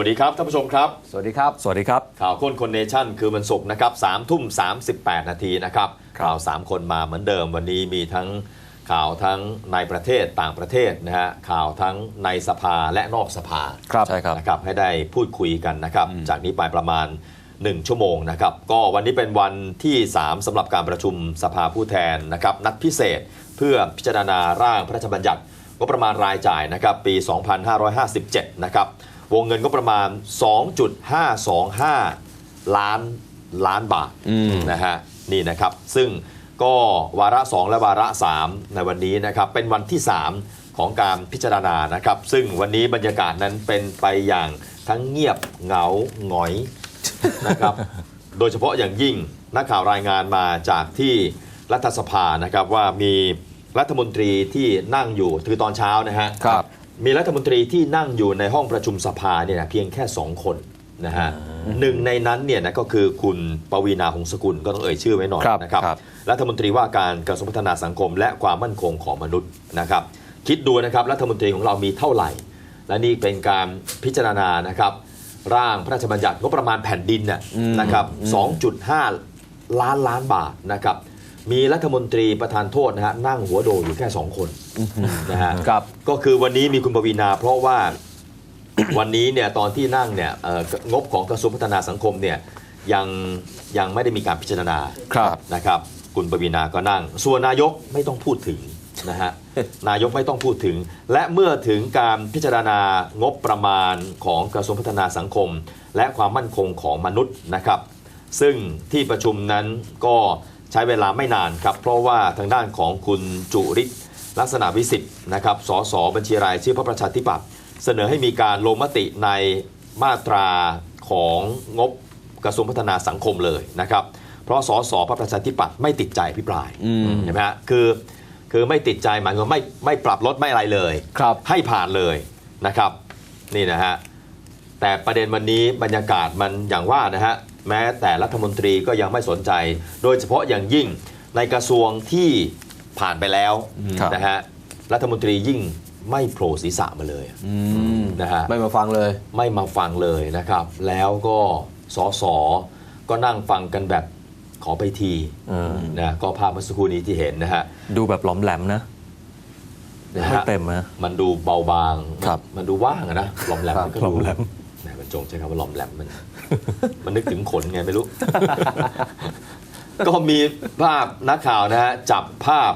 สวัสดีครับท่านผู้ชมครับ สวัสดีครับ สวัสดีครับข่าวค้นคนเนชั่นคือวันศุกร์นะครับสามทุ่มสามสิบแปดนาทีนะครับครับข่าว3คนมาเหมือนเดิมวันนี้มีทั้งข่าวทั้งในประเทศต่างประเทศนะฮะข่าวทั้งในสภาและนอกสภาครับใช่ครับนะครับให้ได้พูดคุยกันนะครับ จากนี้ไปประมาณ 1 ชั่วโมงนะครับ ก็วันนี้เป็นวันที่ 3สำหรับการประชุมสภาผู้แทนนะครับ นัดพิเศษเพื่อพิจารณาร่างพระราชบัญญัติงบประมาณรายจ่ายนะครับปี 2557 นะครับ วงเงินก็ประมาณ 2.525 ล้านล้านบาทอืมนะฮะนี่นะครับซึ่งก็วาระ 2 และวาระ 3 ในวันนี้นะครับเป็นวันที่ 3 ของการพิจารณานะครับ ซึ่งวันนี้บรรยากาศนั้นเป็นไปอย่างทั้งเงียบเหงาหงอยนะครับโดยเฉพาะอย่างยิ่งนักข่าวรายงานมาจากที่รัฐสภานะครับว่ามีรัฐมนตรีที่นั่งอยู่คือตอนเช้านะฮะครับ มีรัฐมนตรีที่นั่งอยู่ในห้องประชุมสภาเนี่ยนะเพียงแค่2คนนะฮะหนึ่งในนั้นเนี่ยนะก็คือคุณปวีณาหงสกุลก็ต้องเอ่ยชื่อไว้หน่อยครับนะครับครับรัฐมนตรีว่าการกระทรวงพัฒนาสังคม และความมั่นคงของมนุษย์นะครับ คิดดูนะครับรัฐมนตรีของเรามีเท่าไหร่ และนี่เป็นการพิจารณานะครับร่างพระราชบัญญัติงบประมาณแผ่นดินน่ะนะครับ 2.5 ล้านล้านบาทนะครับ มีรัฐมนตรีประธานโทษนะฮะนั่งหัวโดอยู่แค่2คนนะฮะครับก็คือวันนี้มีคุณปวีนาเพราะว่าวันนี้เนี่ยตอนที่นั่งเนี่ยเอ่องบของกระทรวงพัฒนาสังคมเนี่ยยังยังไม่ได้มีการพิจารณาครับนะครับ คุณปวีนาก็นั่ง ส่วนนายกไม่ต้องพูดถึงนะฮะนายกไม่ต้องพูดถึง และเมื่อถึงการพิจารณางบประมาณของกระทรวงพัฒนาสังคม และความมั่นคงของมนุษย์นะครับ ซึ่งที่ประชุมนั้นก็ ใช้เวลาไม่นานครับ เพราะว่าทางด้านของคุณจุริศลักษณะวิสิทธิ์นะครับ สสบัญชีรายชื่อพระประชาธิปัตย์เสนอให้มีการลงมติในมาตราของงบกระทรวงพัฒนาสังคมเลยนะครับ เพราะสสพระประชาธิปัตย์ไม่ติดใจพิปรายอืมเห็นไหมฮะคือคือไม่ติดใจหมายความว่าไม่ไม่ปรับลดไม่อะไรเลยครับให้ผ่านเลยนะครับ นี่นะฮะแต่ประเด็นวันนี้บรรยากาศมันอย่างว่านะฮะ แม้แต่รัฐมนตรีก็ยังไม่สนใจ โดยเฉพาะอย่างยิ่งในกระทรวงที่ผ่านไปแล้วครับนะฮะรัฐมนตรียิ่งไม่โผล่ศีรษะมาเลยอืมนะฮะไม่มาฟังเลย ไม่มาฟังเลยนะครับ แล้วก็สอสอก็นั่งฟังกันแบบขอไปทีเออนะก็ภาพเมื่อสักครู่นี้ที่เห็นนะฮะดูแบบหลอมแหลมนะนะไม่ฮะเต็มนะมันดูเบาบางครับมันดูว่างอะนะหลอมแหลมครับมันก็หลดู จงใช้คำว่าหลอมแหลมมัน มันนึกถึงขนไงไม่รู้ ก็มีภาพนักข่าวนะฮะจับภาพ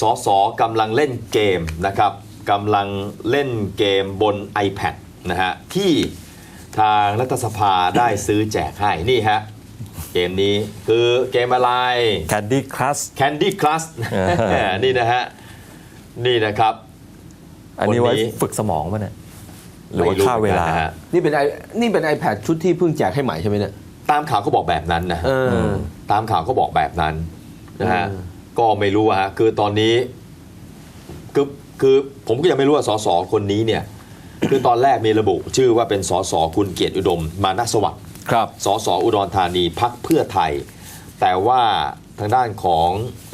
สสกำลังเล่นเกมนะครับกำลังเล่นเกมบน iPad นะฮะที่ทางรัฐสภาได้ซื้อแจกให้นี่ฮะเกมนี้คือเกมอะไร Candy Crush Candy Crush เออนี่นะฮะ นี่นะครับ อันนี้ไว้คนนี้ฝึกสมองป่ะเนี่ย หรือว่าไม่รู้ฆ่าเวลาหมือนกันนะฮะนี่เป็นไอนี่เป็น iPad ชุดที่เพิ่งแจกให้ใหม่ใช่ไหมเนี่ย ตามข่าวเขาบอกแบบนั้นนะเออ ตามข่าวเขาบอกแบบนั้นนะฮะอืมก็ไม่รู้อะฮะ คือตอนนี้คือคือผมก็ยังไม่รู้ว่าสสคนนี้เนี่ย คือตอนแรกมีระบุ ชื่อว่าเป็นสสคุณเกียรติอุดม มานะสวัสดิ์ครับ สสอุดรธานีพักเพื่อไทย แต่ว่าทางด้านของ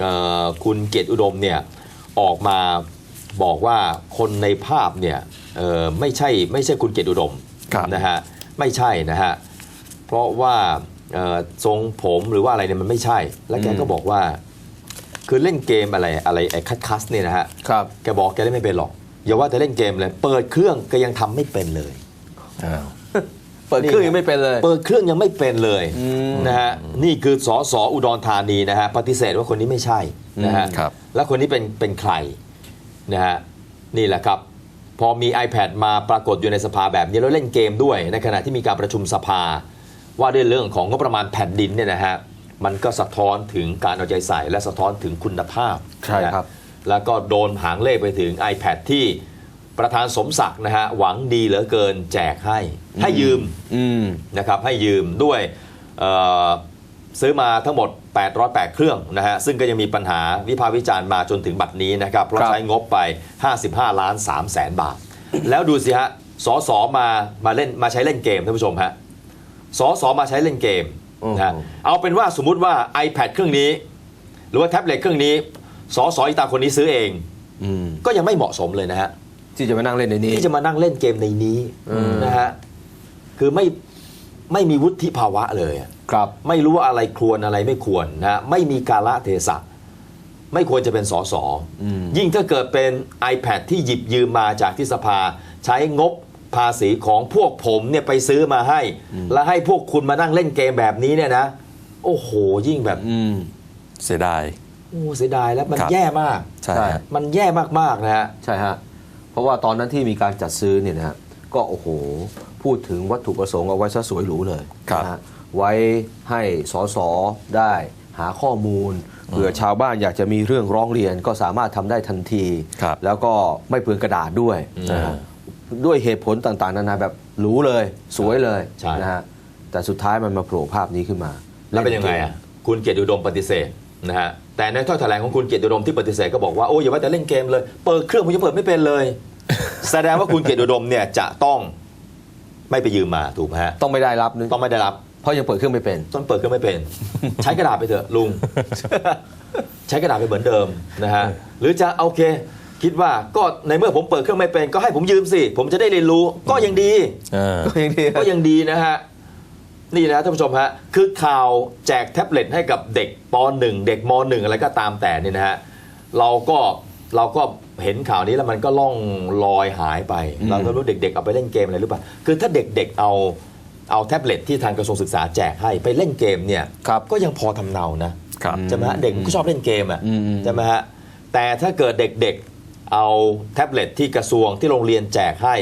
เออคุณเกียรติอุดมเนี่ยออกมาบอกว่าคนในภาพเนี่ยเออ ไม่ใช่ไม่ใช่คุณเกียรติอุดมครับนะฮะไม่ใช่นะฮะเพราะว่าเอ่อทรงผมหรือว่าอะไรเนี่ยมันไม่ใช่ แล้วแกก็อืมบอกว่า คือเล่นเกมอะไรอะไรไอ้คัสคัสเนี่ยนะฮะครับแกบอกแกเล่นไม่เป็นหรอกอย่าว่าแต่เล่นเกมเลย เปิดเครื่องก็ยังทำไม่เป็นเลยอ้าวเปิดเครื่องยังไม่เป็นเลย เปิดเครื่องยังไม่เป็นเลยอืมนะฮะนี่คือสอสออุดรธานีนะฮะปฏิเสธว่าคนนี้ไม่ใช่นะฮะครับแล้วคนนี้เป็นเป็นใครนะฮะนี่แหละครับ พอมี iPad มาปรากฏอยู่ในสภาแบบนี้แล้วเล่นเกมด้วย ในขณะที่มีการประชุมสภา ว่าด้วยเรื่องของงบประมาณแผ่นดินเนี่ยนะฮะมันก็สะท้อนถึงการเอาใจใส่และสะท้อนถึงคุณภาพใช่ครับนะฮะแล้วก็โดนหางเลขไปถึง iPad ที่ประธานสมศักดิ์นะฮะหวังดีเหลือเกินแจกให้ให้ยืมอืมนะครับให้ยืมด้วยเอ่อซื้อมาทั้งหมด 808 เครื่องนะฮะซึ่งก็ยังมีปัญหาวิพากษ์วิจารณ์มาจนถึงบัดนี้นะครับ เพราะครับใช้งบไป 55 ล้าน3แสนบาท แล้วดูสิฮะสอสอมามาเล่นมาใช้เล่นเกมท่านผู้ชมฮะสอสอมาใช้เล่นเกมนะฮะเอาเป็นว่าสมมุติว่า iPad เครื่องนี้ หรือว่าแท็บเล็ตเครื่องนี้สอสออีตาคนนี้ซื้อเองอืมก็ยังไม่เหมาะสมเลยนะฮะที่จะมานั่งเล่นในนี้ที่จะมานั่งเล่นเกมในนี้อืมนะฮะคือไม่ไม่มีวุฒิภาวะเลยอะ ครับไม่รู้ว่าอะไรควรอะไรไม่ควรนะไม่มีกาละเทศะไม่ควรจะเป็นสสอืมยิ่งถ้าเกิดเป็น iPad ที่หยิบยืมมาจากที่สภา ใช้งบภาษีของพวกผมเนี่ยไปซื้อมาให้ แล้วให้พวกคุณมานั่งเล่นเกมแบบนี้เนี่ยนะ โอ้โหยิ่งแบบอืมเสียดายโอ้เสียดายแล้วมันครับแย่มากใช่ใช่ฮะมันแย่มากๆนะฮะใช่ฮะเพราะว่าตอนนั้นที่มีการจัดซื้อเนี่ยนะฮะก็โอ้โห พูดถึงวัตถุประสงค์เอาไว้ซะสวยหรูเลยครับนะฮะ ไว้ให้สสได้หาข้อมูลเผื่อชาวบ้านอยากจะมีเรื่องร้องเรียนก็สามารถทำได้ทันทีครับแล้วก็ไม่เปลืองกระดาษด้วยนะฮะด้วยเหตุผลต่างๆ นานาแบบหรูเลยสวยเลยใช่นะฮะแต่สุดท้ายมันมาโผล่ภาพนี้ขึ้นมา แล้วเป็นยังไงอะคุณเกียรติอุดมปฏิเสธนะฮะแต่ในถ้อยแถลงของคุณเกียรติอุดมที่ปฏิเสธก็บอกว่าโอ้ยอย่าว่าแต่เล่นเกมเลย เปิดเครื่องผมยังเปิดไม่เป็นเลย แสดงว่าคุณเกียรติอุดมเนี่ยจะต้องไม่ไปยืมมาถูกไหมฮะต้องไม่ได้รับนึงต้องไม่ได้รับ เพราะยังเปิดเครื่องไม่เป็น ต้องเปิดเครื่องไม่เป็น ใช้กระดาษไปเถอะลุง ใช้กระดาษไปเหมือนเดิมนะฮะหรือจะโอเค คิดว่าก็ในเมื่อผมเปิดเครื่องไม่เป็น ก็ให้ผมยืมสิ ผมจะได้เรียนรู้ก็ยังดีเออก็ยังดีก็ยังดีนะฮะนี่นะท่านผู้ชมฮะคือข่าวแจกแท็บเล็ตให้กับเด็กป .1 เด็กม .1 อะไรก็ตามแต่เนี่ยนะฮะเราก็เราก็เห็นข่าวนี้แล้วมันก็ล่องลอยหายไปอืมเราก็รู้เด็กๆเอาไปเล่นเกมอะไรหรือเปล่าคือถ้าเด็กๆเอา เอาแท็บเล็ตที่ทางกระทรวงศึกษาแจกให้ไปเล่นเกมเนี่ยครับก็ยังพอทำเนานะครับใช่ไหมฮะเด็กมันก็ชอบเล่นเกมอะอืมใช่ไหมฮะแต่ถ้าเกิดเด็กๆเอาแท็บเล็ตที่กระทรวงที่โรงเรียนแจกให้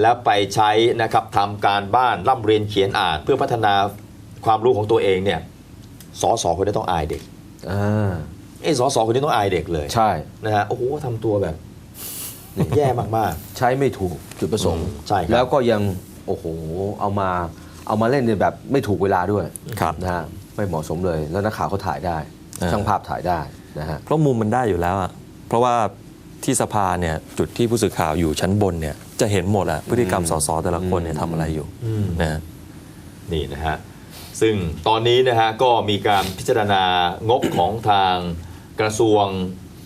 แล้วไปใช้นะครับทำการบ้านร่ำเรียนเขียนอ่าน เพื่อพัฒนาความรู้ของตัวเองเนี่ยสอสอคนนี้ต้องอายเด็กอ่าไอ้สอสอคนนี้ต้องอายเด็กเลยใช่นะฮะโอ้โหทำตัวแบบแย่มากใช้ไม่ถูกจุดประสงค์อืมใช่ครับแล้วก็ยังโอ้โหเอามา เอามาเล่นในแบบไม่ถูกเวลาด้วยครับนะฮะไม่เหมาะสมเลยแล้วนักข่าวเขาถ่ายได้อ่าช่างภาพถ่ายได้นะฮะเพราะมุมมันได้อยู่แล้วอะเพราะว่าที่สภาเนี่ยจุดที่ผู้สื่อข่าวอยู่ชั้นบนเนี่ยจะเห็นหมดอะพฤติกรรมสสแต่ละคนเนี่ยทำอะไรอยู่ๆอืมนะฮะนี่นะฮะซึ่งตอนนี้นะฮะก็มีการพิจารณางบของทางกระทรวง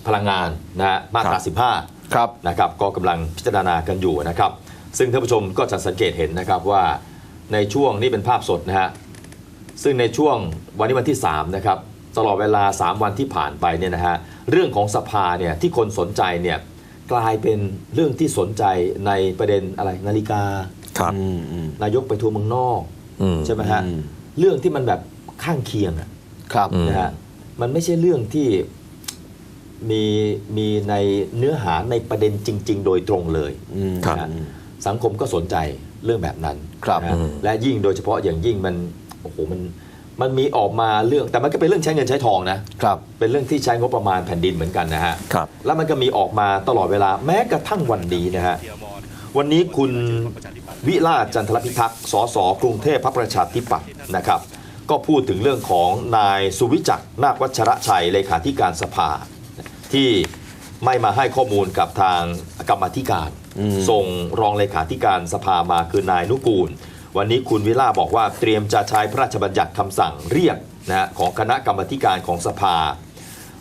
พลังงานนะฮะมาตรา15ครับนะครับก็กำลังพิจารณากันอยู่นะครับ ซึ่งท่านผู้ชมก็จะสังเกตเห็นนะครับว่า ในช่วงนี้เป็นภาพสดนะฮะซึ่งในช่วงวันนี้วันที่3นะครับตลอดเวลา 3 วันที่ผ่านไปเนี่ยนะฮะเรื่องของสภาเนี่ยที่คนสนใจเนี่ยกลายเป็นเรื่องที่สนใจในประเด็นอะไรนาฬิกาครับอืมอืมนายกไปทัวร์เมืองนอกอืมใช่ไหมฮะอืมเรื่องที่มันแบบข้างเคียงอะครับอืมนะฮะมันไม่ใช่เรื่องที่มีมีในเนื้อหาในประเด็นจริง ๆ โดยตรงเลยอืมครับนะฮะสังคมก็สนใจ เรื่องแบบนั้นครับนะฮะอืมและยิ่งโดยเฉพาะอย่างยิ่งมันโอ้โหมันมันมีออกมาเรื่องแต่มันก็เป็นเรื่องใช้เงินใช้ทองนะครับเป็นเรื่องที่ใช้งบประมาณแผ่นดินเหมือนกันนะฮะครับแล้วมันก็มีออกมาตลอดเวลาแม้กระทั่งวันนี้นะฮะวันนี้คุณวิลาศจันทรพิทักษ์สสกรุงเทพพรรคประชาธิปัตย์นะครับ ก็พูดถึงเรื่องของนายสุวิจักรนาควัชระชัยเลขาธิการสภา ที่ไม่มาให้ข้อมูลกับทางกรรมาธิการอืม ส่งรองเลขาธิการสภามาคือนายนุกูล วันนี้คุณวิลาบอกว่าเตรียมจะใช้พระราชบัญญัติคำสั่งเรียกนะฮะของคณะกรรมธิการของสภา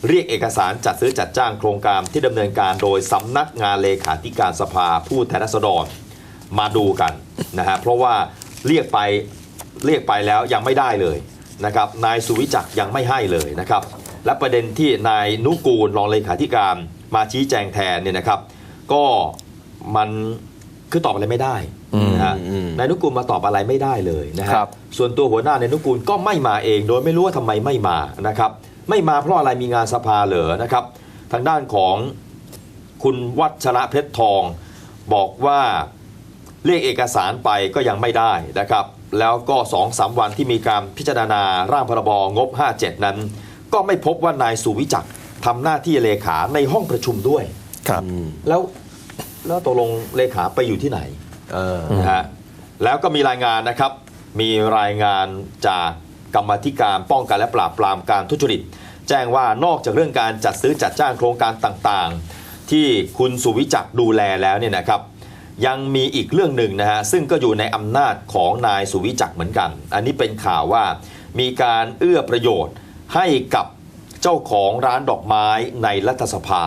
เรียกเอกสารจัดซื้อจัดจ้างโครงการที่ดำเนินการโดยสำนักงานเลขาธิการสภาผู้แทนราษฎรมาดูกันนะฮะเพราะว่าเรียกไปเรียกไปแล้วยังไม่ได้เลยนะครับนายสุวิจักยังไม่ให้เลยนะครับและประเด็นที่นายนุกูลรองเลขาธิการมาชี้แจงแทนเนี่ยนะครับ ก็ มันคือตอบอะไรไม่ได้นะฮะอืมนายนุกูลมาตอบอะไรไม่ได้เลยนะฮะครับส่วนตัวหัวหน้านายนุกูลก็ไม่มาเอง โดยไม่รู้ว่าทำไมไม่มานะครับ ไม่มาเพราะอะไรมีงานสภาเหรอนะครับ ทางด้านของคุณวัชระเพชรทอง บอกว่าเรียกเอกสารไปก็ยังไม่ได้นะครับ แล้วก็สองสามวันที่มีการพิจารณาร่างพรบงบ 57 นั้น ก็ไม่พบว่านายสุวิจักรทำหน้าที่เลขาในห้องประชุมด้วยครับอืมแล้ว แล้วตกลงเลขาไปอยู่ที่ไหนเออนะฮะแล้วก็มีรายงานนะครับ มีรายงานจากกรรมาธิการป้องกันและปราบปรามการทุจริต แจ้งว่านอกจากเรื่องการจัดซื้อจัดจ้างโครงการต่างๆ ที่คุณสุวิจักรดูแลแล้วเนี่ยนะครับ ยังมีอีกเรื่องหนึ่งนะฮะซึ่งก็อยู่ในอำนาจของนายสุวิจักรเหมือนกัน อันนี้เป็นข่าวว่ามีการเอื้อประโยชน์ให้กับเจ้าของร้านดอกไม้ในรัฐสภา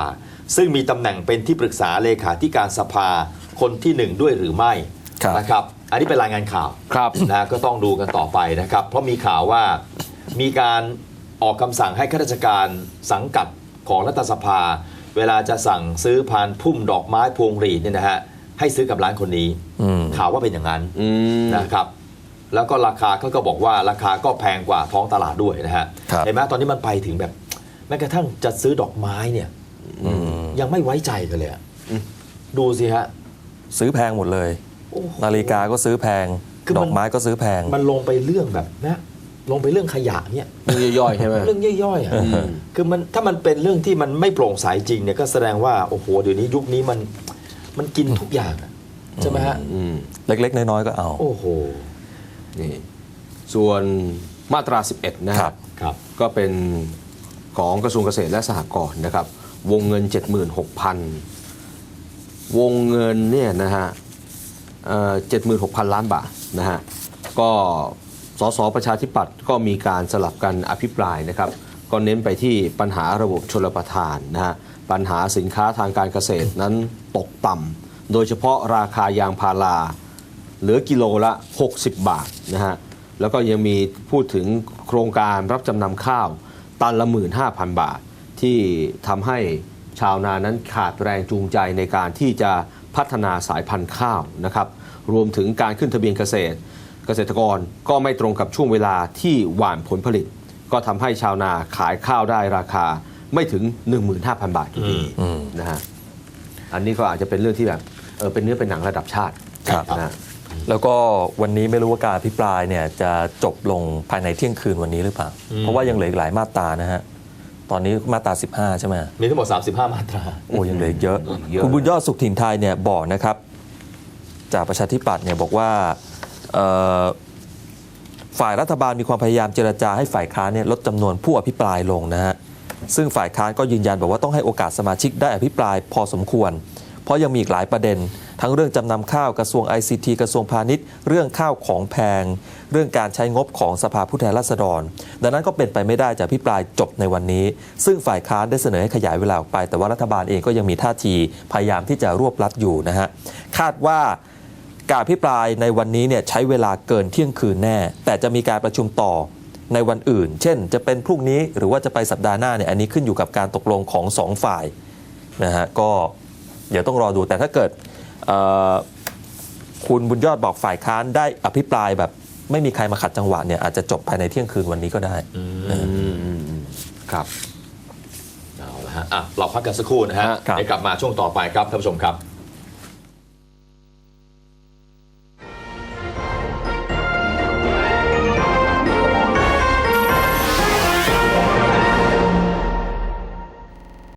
ซึ่งมีตำแหน่งเป็นที่ปรึกษาเลขาธิการสภาคนที่หนึ่งด้วยหรือไม่ครับ นะครับ อันนี้เป็นรายงานข่าวครับ นะก็ต้องดูกันต่อไปนะครับ เพราะมีข่าวว่ามีการออกคำสั่งให้ข้าราชการสังกัดของรัฐสภา เวลาจะสั่งซื้อพานพุ่มดอกไม้พวงหรีดเนี่ยนะฮะให้ซื้อกับร้านคนนี้ อืมข่าวว่าเป็นอย่างนั้นอืม นะครับ แล้วก็ราคาเขาก็บอกว่าราคาก็แพงกว่าท้องตลาดด้วยนะฮะครับ เห็นไหมตอนนี้มันไปถึงแบบแม้กระทั่งจะซื้อดอกไม้เนี่ยอืม ยังไม่ไว้ใจกันเลยอะดูสิฮะ ซื้อแพงหมดเลย โอ้โหนาฬิกาก็ซื้อแพง คือมัน ดอกไม้ก็ซื้อแพง มันลงไปเรื่องแบบนะลงไปเรื่องขยะเนี่ยเรื่องย่อยๆใช่ไหม เรื่องย่อยๆอะอืม คือมันถ้ามันเป็นเรื่องที่มันไม่โปร่งใสจริงเนี่ยก็แสดงว่าโอ้โหเดี๋ยวนี้ยุคนี้มันมันกินทุกอย่างอะใช่ไหมฮะ อืมเล็กๆ น้อยๆ ก็เอา โอ้โห นี่ส่วนมาตรา 11 นะคครัรับ บ ครับ ก็เป็นของกระทรวงเกษตรและสหกรณ์นะครับ วงเงิน 76,000 วงเงินเนี่ยนะฮะเอ่อ76,000ล้านบาทนะฮะ ก็สสประชาธิปัตย์ก็มีการสลับกันอภิปรายนะครับ ก็เน้นไปที่ปัญหาระบบชลประทานนะฮะ ปัญหาสินค้าทางการเกษตรนั้นตกต่ำ โดยเฉพาะราคายางพารา เหลือกิโลละ 60 บาทนะฮะ แล้วก็ยังมีพูดถึงโครงการรับจำนำข้าว ตันละ 15,000 บาท ที่ทำให้ชาวนานั้นขาดแรงจูงใจในการที่จะพัฒนาสายพันธุ์ข้าวนะครับ รวมถึงการขึ้นทะเบียนเกษตร เกษตรกรก็ไม่ตรงกับช่วงเวลาที่หว่านผลผลิต ก็ทำให้ชาวนาขายข้าวได้ราคาไม่ถึง 15,000 บาทอยู่ดีอืมนะฮะอันนี้ก็อาจจะเป็นเรื่องที่แบบเออเป็นเนื้อเป็นหนังระดับชาติครับนะฮะแล้วก็วันนี้ไม่รู้ว่าการอภิปรายเนี่ยจะจบลงภายในเที่ยงคืนวันนี้หรือเปล่า เพราะว่ายังเหลืออีกหลายมาตรานะฮะ ตอนนี้มาตรา 15 ใช่ไหมมีทั้งหมด 35 มาตรา โอ้ยังเหลืออีกเยอะ เยอะ คุณบุญยอดสุขถิ่นไทยเนี่ยบอกนะครับ จากประชาธิปัตย์เนี่ยบอกว่าเอ่อฝ่ายรัฐบาลมีความพยายามเจรจาให้ฝ่ายค้านเนี่ยลดจำนวนผู้อภิปรายลงนะฮะซึ่งฝ่ายค้านก็ยืนยันบอกว่าต้องให้โอกาสสมาชิกได้อภิปรายพอสมควรเพ ราะยังมีอีกหลายประเด็น ทั้งเรื่องจำนำข้าวกระทรวง ICT กระทรวงพาณิชย์ เรื่องข้าวของแพง เรื่องการใช้งบของสภาผู้แทนราษฎร ดังนั้นก็เป็นไปไม่ได้จะอภิปรายจบในวันนี้ ซึ่งฝ่ายค้านได้เสนอให้ขยายเวลาออกไป แต่ว่ารัฐบาลเองก็ยังมีท่าทีพยายามที่จะรวบรัดอยู่นะฮะคาดว่าการอภิปรายในวันนี้เนี่ยใช้เวลาเกินเที่ยงคืนแน่ แต่จะมีการประชุมต่อในวันอื่น เช่น จะเป็นพรุ่งนี้หรือว่าจะไปสัปดาห์หน้าเนี่ยอันนี้ขึ้นอยู่กับการตกลงของสองฝ่ายนะฮะก็ เดี๋ยวต้องรอดูแต่ถ้าเกิดเอ่อคุณบุญยอดบอกฝ่ายค้านได้อภิปรายแบบไม่มีใครมาขัดจังหวะเนี่ยอาจจะจบภายในเที่ยงคืนวันนี้ก็ได้ครับเอาละฮะอะเราพักกันสักครู่นะฮะครับเดี๋ยวกลับมาช่วงต่อไปครับท่านผู้ชมครับ